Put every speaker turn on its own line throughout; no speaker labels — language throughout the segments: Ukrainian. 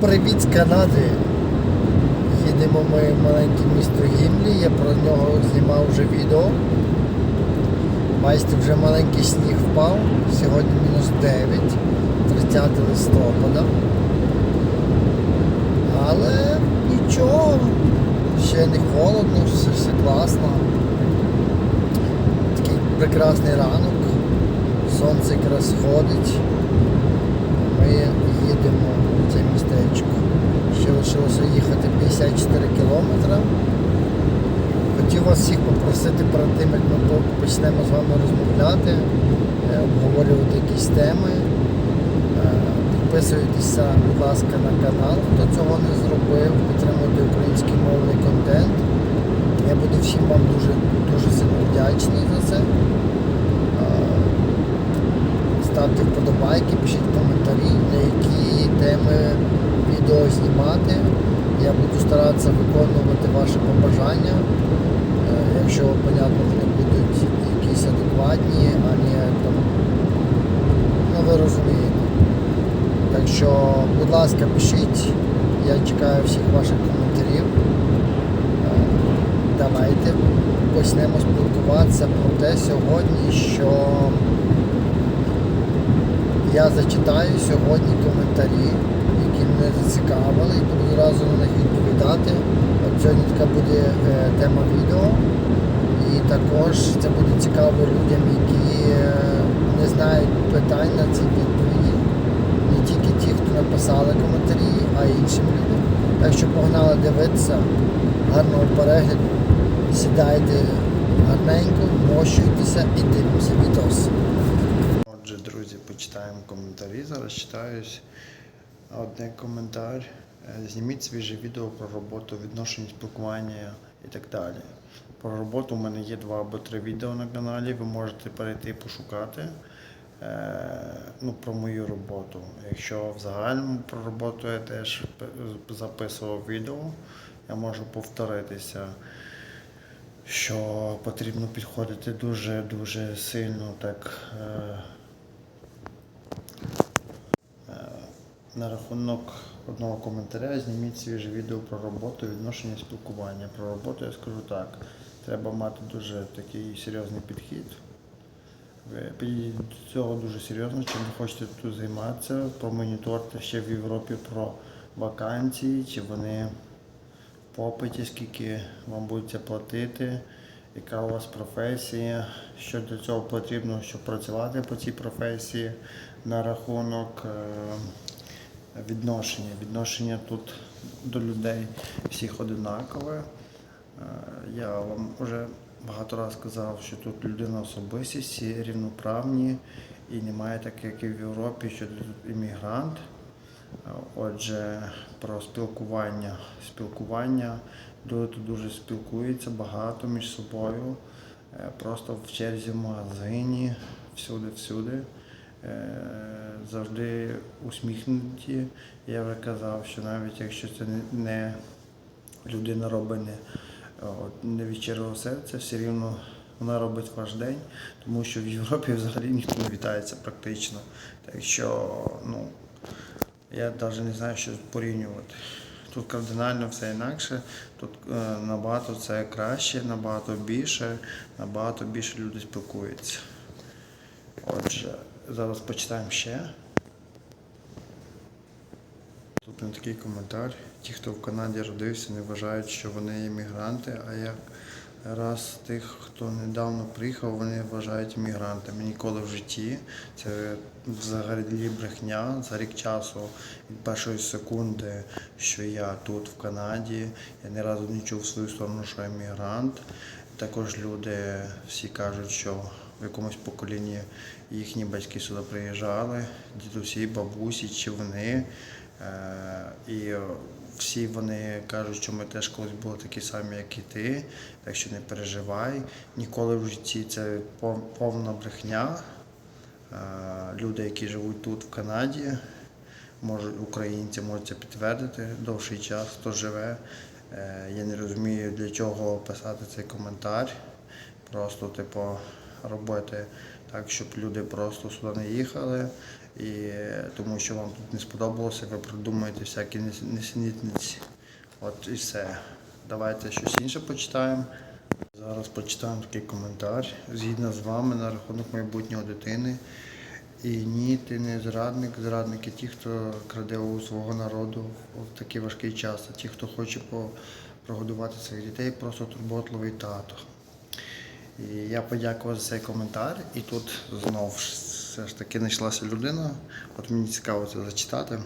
Привіт з Канади. Їдемо ми в маленьке місто Гімлі, я про нього знімав вже відео. Бачите, вже маленький сніг впав. Сьогодні мінус 9, 30 листопада. Але нічого, ще не холодно, все, все класно. Такий прекрасний ранок. Сонце якраз сходить. Ми їдемо в це містечко. Ще лишилося їхати 54 кілометри. Хотів вас всіх попросити перед тим, як ми почнемо з вами розмовляти, е, обговорювати якісь теми. Е, Підписуйтеся, будь ласка, на канал, хто цього не зробив, підтримуйте український мовний контент. Я буду всім вам дуже, дуже сильно вдячний за це. Ставте вподобайки, пишіть коментарі, на які теми відео знімати. Я буду старатися виконувати ваші побажання. Е, Якщо, понятно, вони будуть якісь адекватні, а не там. Ну ви розумієте. Так що, будь ласка, пишіть. Я чекаю всіх ваших коментарів. Е, Давайте почнемо спілкуватися про те сьогодні, що я зачитаю сьогодні коментарі, які мене зацікавили, і буду зразу на них відповідати. От сьогодні така буде е, тема відео. І також це буде цікаво людям, які е, не знають питань на ці відповіді. Не тільки ті, хто написали коментарі, а й іншим людям. Так що погнали дивитися, гарного перегляду, сідайте гарненько, мощуйтеся і дивимося відос. Почитаємо коментарі. Зараз читаюсь одне коментар. Е, Зніміть свіже відео про роботу, відношення спілкування і так далі. Про роботу у мене є два або три відео на каналі. Ви можете перейти і пошукати е, ну, про мою роботу. Якщо в загальному про роботу я теж записував відео, я можу повторитися що потрібно підходити дуже-дуже сильно так. Е, е, на рахунок одного коментаря зніміть свіже відео про роботу, відношення спілкування. Про роботу я скажу так. Треба мати дуже такий серйозний підхід. Ви підійдіть до цього дуже серйозно, чим ви хочете тут займатися, промоніторте ще в Європі про вакансії, чи вони в попиті, скільки вам будете платити, яка у вас професія, що для цього потрібно, щоб працювати по цій професії на рахунок е, відношення. Відношення тут до людей всіх одинакове. Е, Я вам вже багато разів сказав, що тут людина особистість, всі рівноправні і немає так, як і в Європі, що тут іммігрант. Отже, про спілкування. Спілкування люди дуже спілкуються багато між собою. Е, Просто в черзі в магазині, всюди-всюди. Е, Завжди усміхнуті. Я вже казав, що навіть якщо це не- людина робить не, от, не від щирого серця, все рівно вона робить ваш день, тому що в Європі взагалі ніхто не вітається практично. Так що, ну, я навіть не знаю, що порівнювати. Тут кардинально все інакше, тут е, набагато це краще, набагато більше, набагато більше люди спілкуються. Отже, зараз почитаємо ще. Тут на такий коментар. Ті, хто в Канаді родився, не вважають, що вони іммігранти, а як раз тих, хто недавно приїхав, вони вважають іммігрантами. Ніколи в житті. Це взагалі брехня за рік часу від першої секунди, що я тут в Канаді. Я ні разу не чув в свою сторону, що я іммігрант. Також люди всі кажуть, що в якомусь поколінні їхні батьки сюди приїжджали, дідусі, бабусі чи вони. Е, І всі вони кажуть, що ми теж колись були такі самі, як і ти, так що не переживай. Ніколи в житті це повна брехня. Е, Люди, які живуть тут, в Канаді, можуть, українці можуть це підтвердити довший час, хто живе. Е, Я не розумію, для чого писати цей коментар. Просто, типу, робити так, щоб люди просто сюди не їхали І тому що вам тут не сподобалося, ви придумуєте всякі несенітниці. От і все. Давайте щось інше почитаємо. Зараз почитаємо такий коментар. Згідно з вами на рахунок майбутнього дитини. І ні, ти не зрадник. Зрадники ті, хто краде у свого народу в такий важкий час. А ті, хто хоче прогодувати своїх дітей, просто турботливий тато. Я подякував за цей коментар. І тут знов все ж таки знайшлася людина. От мені цікаво це зачитати.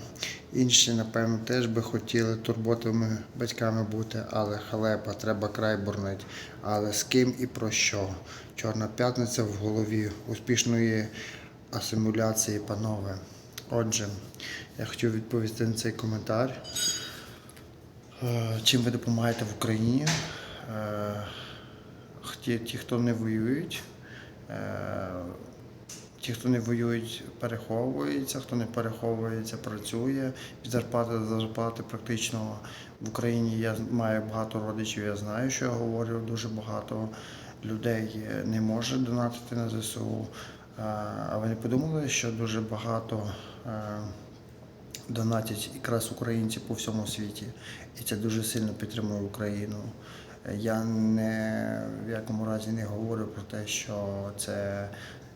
Інші, напевно, теж би хотіли турботовими батьками бути, але халепа, треба край борнити. Але з ким і про що? Чорна п'ятниця в голові успішної асимуляції, панове. Отже, я хотів відповісти на цей коментар. Е, Чим ви допомагаєте в Україні? Ті, ті, хто не воюють, е, ті, хто не воюють, переховуються, хто не переховується, працює. Від зарплати до зарплати практично в Україні я маю багато родичів, я знаю, що я говорю. Дуже багато людей не може донатити на ЗСУ. Е, А ви не подумали, що дуже багато е, донатять якраз українці по всьому світі, і це дуже сильно підтримує Україну. Я не в якому разі не говорю про те, що це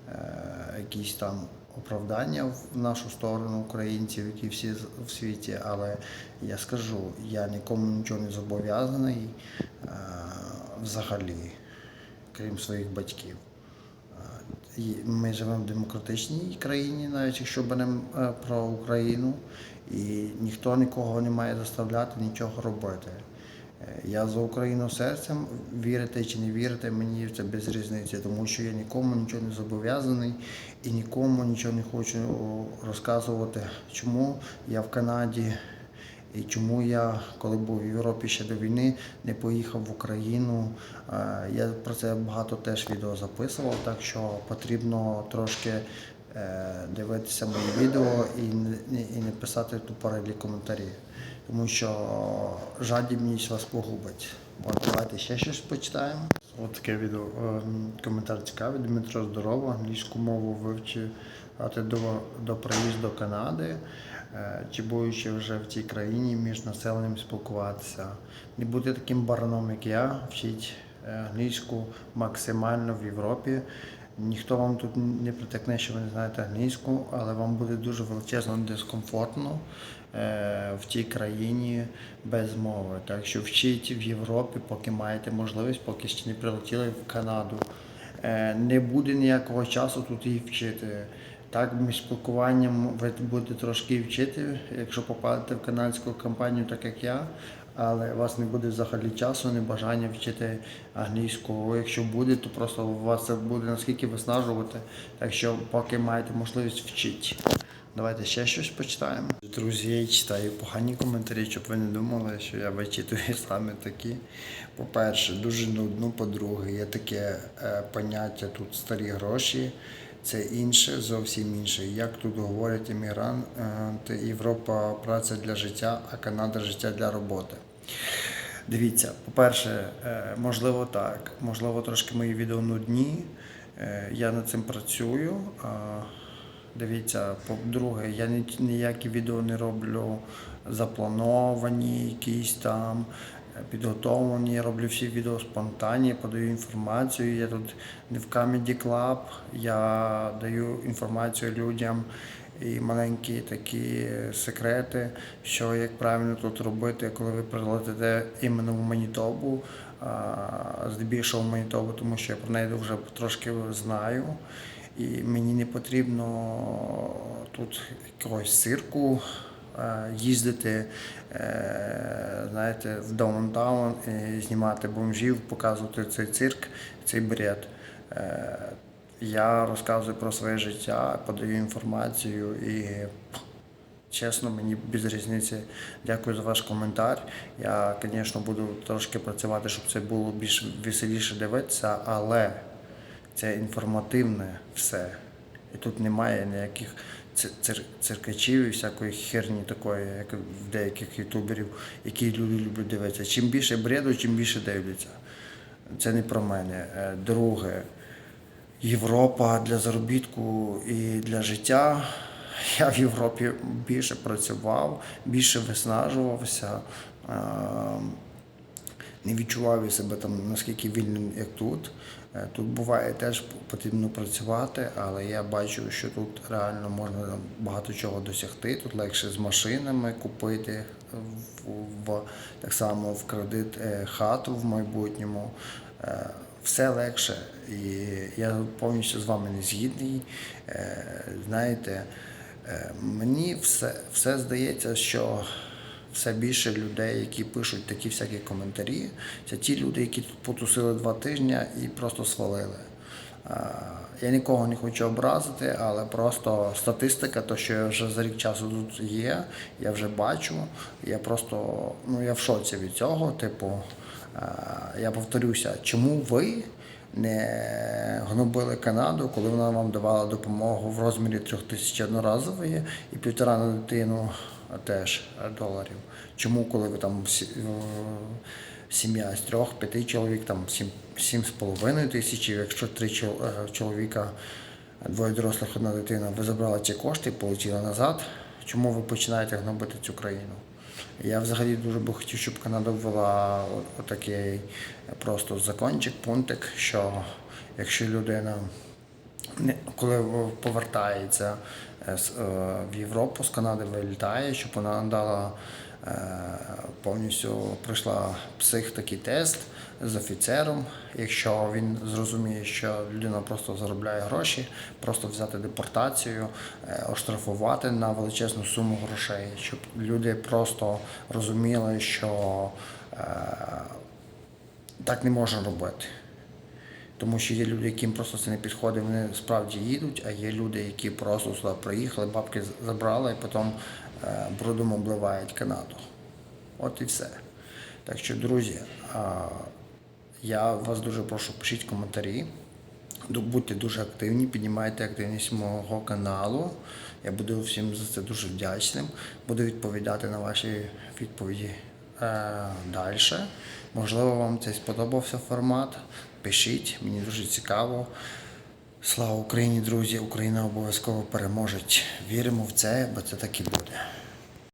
е, якісь там оправдання в нашу сторону українців, які всі в світі, але я скажу, я нікому нічого не зобов'язаний е, взагалі, крім своїх батьків. Ми живемо в демократичній країні, навіть якщо беремо е, про Україну, і ніхто нікого не має заставляти нічого робити. Е, Я за Україну серцем, вірите чи не вірите, мені це без різниці, тому що я нікому нічого не зобов'язаний і нікому нічого не хочу розказувати, чому я в Канаді і чому я, коли був в Європі ще до війни, не поїхав в Україну. Е, Я про це багато теж відео записував, так що потрібно трошки е, дивитися мої відео і не, писати тупорилі коментарі, тому що жадібність вас погубить. От давайте ще щось почитаємо. От таке відео. Ем, Коментар цікавий. Дмитро здорово, англійську мову вивчити до, до приїзду Канади, Е, чи будучи вже в цій країні між населенням спілкуватися. Не бути таким бараном, як я, вчить е, англійську максимально в Європі. Ніхто вам тут не притикне, що ви не знаєте англійську, але вам буде дуже величезно дискомфортно е, в тій країні без мови. Так що вчіть в Європі, поки маєте можливість, поки ще не прилетіли в Канаду. Е, Не буде ніякого часу тут її вчити. Так, між спілкуванням ви будете трошки вчити, якщо попадете в канадську компанію, так як я, але у вас не буде взагалі часу, не бажання вчити англійську. Якщо буде, то просто у вас це буде наскільки виснажувати. Так що поки маєте можливість вчити. Давайте ще щось почитаємо. Друзі, я читаю погані коментарі, щоб ви не думали, що я вичитую саме такі. По-перше, дуже нудно, по-друге, є таке е, поняття тут старі гроші. Це інше, зовсім інше. Як тут говорять емігрант, е, Європа праця для життя, а Канада життя для роботи. Дивіться, по-перше, е, можливо так, можливо, трошки мої відео нудні. Е, Я над цим працюю. Дивіться, по-друге, я ніякі відео не роблю заплановані, якісь там е, підготовлені. Я роблю всі відео спонтанні, подаю інформацію. Я тут не в Comedy Club, я даю інформацію людям і маленькі такі секрети, що як правильно тут робити, коли ви прилетите іменно в Манітобу, здебільшого в Манітобу, тому що я про неї вже трошки знаю. І мені не потрібно тут якогось цирку е, їздити, е, знаєте, в даунтаун і знімати бомжів, показувати цей цирк, цей бред. Е, Я розказую про своє життя, подаю інформацію і чесно, мені без різниці. Дякую за ваш коментар. Я, звісно, буду трошки працювати, щоб це було більш веселіше дивитися, але це інформативне все. І тут немає ніяких цир- цир- циркачів і всякої херні такої, як в деяких ютуберів, які люди люблять дивитися. Чим більше бреду, чим більше дивляться. Це не про мене. Е, Друге, Європа для заробітку і для життя. я в Європі більше працював, більше виснажувався. е, не відчував себе там наскільки вільним, як тут. Е, Тут буває теж потрібно працювати, але я бачу, що тут реально можна багато чого досягти. Тут легше з машинами купити в, в так само в кредит е, хату в майбутньому. Е, Все легше, і я повністю з вами не згідний. Е, Знаєте, е, мені все, все здається, що все більше людей, які пишуть такі всякі коментарі, це ті люди, які тут потусили два тижні і просто свалили. Я нікого не хочу образити, але просто статистика, то що я вже за рік часу тут є, я вже бачу. Я просто ну я в шоці від цього. Типу, я повторюся, чому ви не гнобили Канаду, коли вона вам давала допомогу в розмірі трьох тисяч одноразової і півтора на дитину теж доларів. Чому, коли ви там е, сім'я з трьох, п'яти чоловік, там сім, з половиною тисяч, якщо три е, чоловіка, двоє дорослих, одна дитина, ви забрали ці кошти і отримали назад. Чому ви починаєте гнобити цю країну? Я взагалі дуже би хотів, щоб Канада ввела отакий просто закончик, пунктик, що якщо людина коли повертається е, е, в Європу з Канади вилітає, щоб вона надала е, повністю пройшла псих такий тест з офіцером. Якщо він зрозуміє, що людина просто заробляє гроші, просто взяти депортацію, оштрафувати на величезну суму грошей, щоб люди просто розуміли, що так не можна робити. Тому що є люди, яким просто це не підходить, вони справді їдуть, а є люди, які просто сюди приїхали, бабки забрали і потім е, брудом обливають Канаду. От і все. Так що, друзі, я вас дуже прошу, пишіть коментарі. Будьте дуже активні, піднімайте активність мого каналу. Я буду всім за це дуже вдячним. Буду відповідати на ваші відповіді е, далі. Можливо, вам цей сподобався формат. Пишіть, мені дуже цікаво. Слава Україні, друзі! Україна обов'язково переможе. Віримо в це, бо це так і буде.